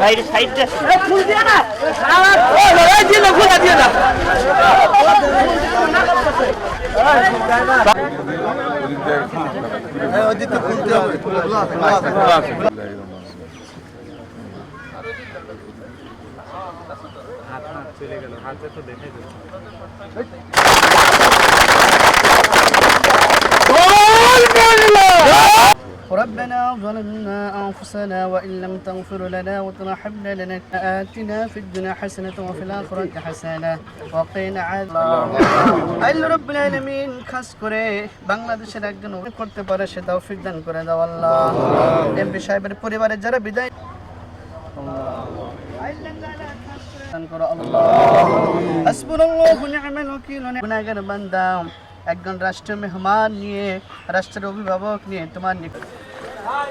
Side সাইডটা ফুল দিয়ে না। ও লড়াই দিয়ে না ফুল দিয়ে না ربنا ظلمنا أنفسنا وإن لم تغفر لنا وترحمنا لنآتنا في الدنيا حسنة وفي الآخرة حسنة وقنا عذاب আল্লাহ রাব্বুল আলামিন খাস করে বাংলাদেশের একজন অভিযোগ করতে পারে সে তৌফিক দান করে দাও আল্লাহ এমপি সাহেবের পরিবারের যারা বিদায় দান করো আল্লাহ হাসবুনাল্লাহু নি'মাল ওয়াকিল গুনাহগার বান্দা একজন রাষ্ট্র মেহমান নিয়ে রাষ্ট্রের অভিভাবক নিয়ে তোমার নিকট ভাই